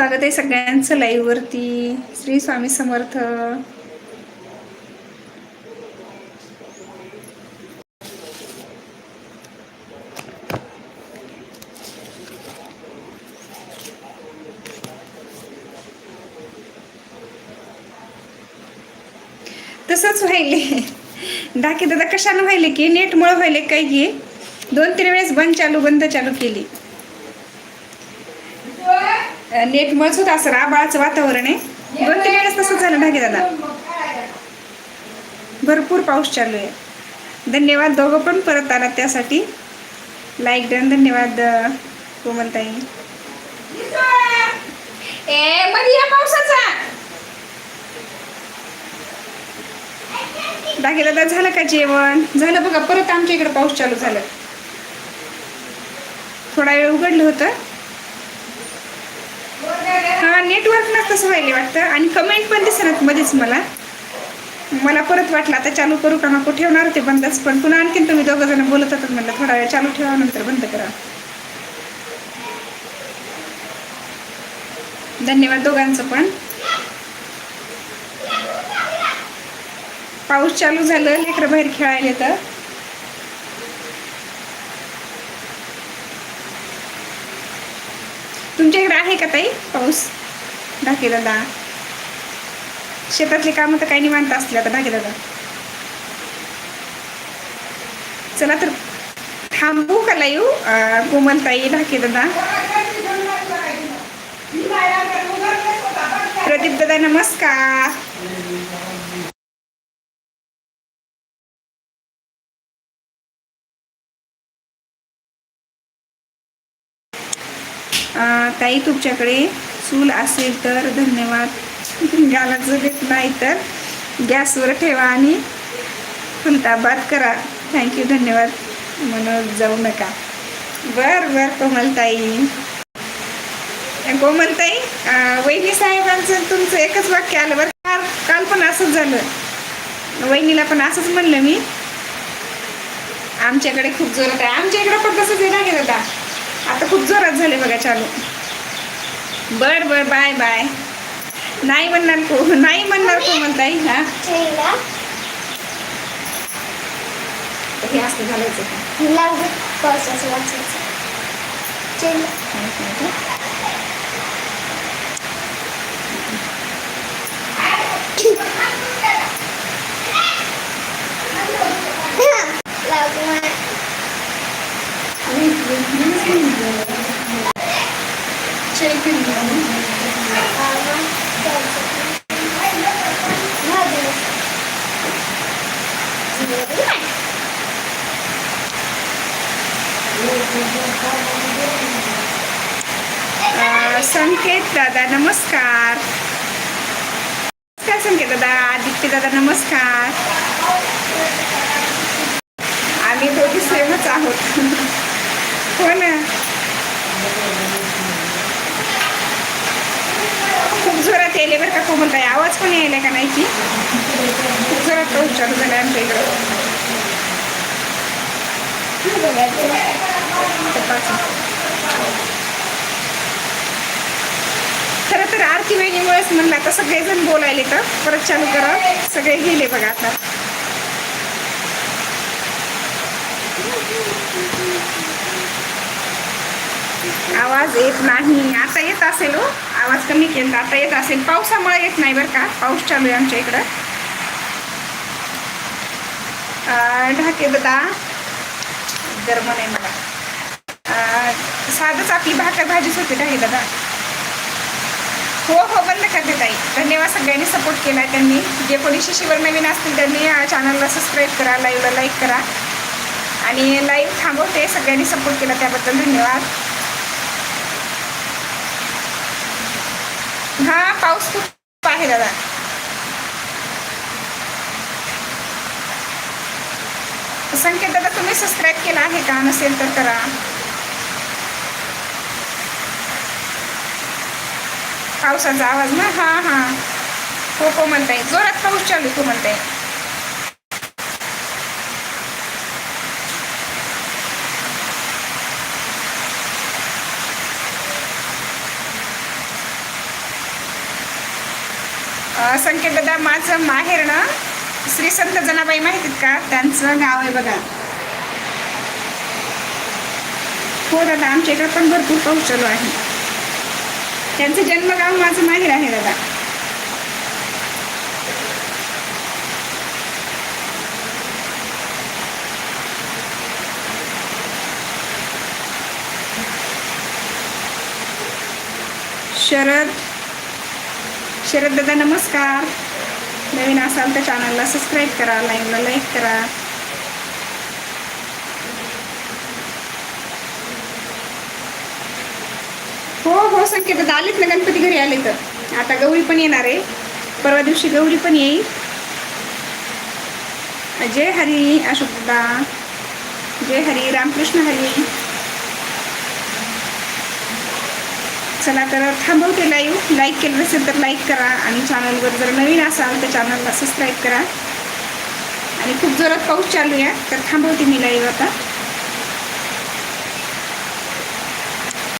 स्वागत आहे सगळ्यांचं लाईव्ह वरती. श्री स्वामी समर्थ. तसंच व्हायले. डाके दादा कशानं व्हायले की नेटमुळे व्हायले काही की दोन तीन वेळेस बंद चालू बंद चालू केली. नेटमुळेच होत असं आबाळाचं वातावरण आहे. दोन तीन वेळेस तसंच झालं ढाके दादा. भरपूर पाऊस चालू आहे. धन्यवाद दोघं पण परत आला त्यासाठी. लाईक डन धन्यवाद कोमलताई. ए मध्ये या पावसाचा. डाके दादा झालं का जेवण? झालं बघा परत आमच्या इकडे पाऊस चालू झाला. थोडा वेळ उघडलं होतं. हा नेटवर्क ना तसं व्हायला वाटतं. आणि कमेंट पण दिसणार मध्येच मला. मला परत वाटलं आता चालू करू का? नको ठेवणार होते बंदच? पण पुन्हा आणखीन तुम्ही दोघं जण बोलत होतात म्हणलं थोडा वेळ चालू ठेवा नंतर बंद करा. धन्यवाद दोघांचं पण. पाऊस चालू झालं लेकरं बाहेर खेळायला तर तुमच्या इकडे आहे का ताई? पाऊस. ढाके दादा शेतातले कामं तर काही निवांत असले आता ढाके दादा चला तर थांबू का लाईव कोमलताई ढाके दादा प्रदीप दादा नमस्कार. ताई तुमच्याकडे चूल असेल तर धन्यवाद. गालाचं देत नाही तर गॅसवर ठेवा आणि फुलताबाद करा. थँक्यू धन्यवाद. म्हणून जाऊ नका. बर बर कोमलताई कोमलताई वहिनी साहेबांचं तुमचं एकच वाक्य आलं बरं काल काल पण असंच झालं. वहिनीला पण असंच म्हणलं मी. आमच्याकडे खूप जोरात आहे. आमच्याकडे पण तसंच आहे ना दादा? आता खूप जोरात झाले बघा चालू. बर बर बाय बाय. नाही म्हणणार को नाही म्हणणार को म्हणताय हा? हे असं घालायचं का? पावसाचं वाचायचं अं, संकेत दादा नमस्कार. नमस्कार संकेत दादा आदित्य दादा नमस्कार. आम्ही दोघी सेमच आहोत. हो ना खूप जोरात यायले बरं का कोमल ताई आवाज पण यायला का नाही की? खूप जरा विचार चालू झाला आमच्या इकडं. खरं तर आरती वहिनीमुळेच म्हणलं आता सगळेजण बोलायले तर परत चालू करा. सगळे गेले बघा आता. आवाज येत नाही. आता येत असेल हो. आवाज कमी केला आता येत असेल. पावसामुळे येत नाही बरं का. पाऊस चालू आहे आमच्या इकडं. ढाके बदा गरम नाही मला. साधंच आपली भाकर भाजीच होती ढाके दादा. हो हो बंद करते ताई. धन्यवाद सगळ्यांनी सपोर्ट केला आहे त्यांनी. जे कोणी शिशीवर नवीन असतील त्यांनी चॅनलला सबस्क्राईब करा लाईव्हला लाईक करा. आणि लाईव्ह थांबवते. सगळ्यांनी सपोर्ट केला त्याबद्दल धन्यवाद. हा पाऊस खूप आहे दादा. संकेत दादा तुम्ही सबस्क्राईब केला आहे का? नसेल तर करा. पावसाचा आवाज ना? हा हा. हो हो म्हणताय. जोरात पाऊस चालू आहे, हो संकेत दादा माझं माहेर ना श्री संत जनाबाई माहितीत का? त्यांचं गाव आहे बघा. हो दादा आमच्या इकडे पण भरपूर पाऊस चालू आहे. त्यांचं जन्मगाव माझं माहेर आहे दादा. शरद शरद दादा नमस्कार. नवीन असाल तर चॅनलला सबस्क्राईब करा लाईव्हला लाईक करा. हो हो संकेत दादा आलेत ना गणपती घरी आले तर आता गौरी पण येणार आहे. परवा दिवशी गौरी पण येईल. जय हरी अशोक दादा जय हरी रामकृष्ण हरी. चला तर थांबवते लाईव्ह लाईक केलं असेल तर लाईक करा आणि चॅनलवर जर नवीन असाल तर चॅनलला सबस्क्राईब करा. आणि खूप जोरात पाऊस चालू आहे तर थांबवते मी लाईव्ह आता.